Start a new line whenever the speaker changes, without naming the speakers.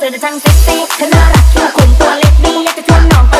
เธอจะช่างเซ็กซี่เธอน่ารักคิ้วขุมตัวเล็กดีอยากจะชวนน้องไป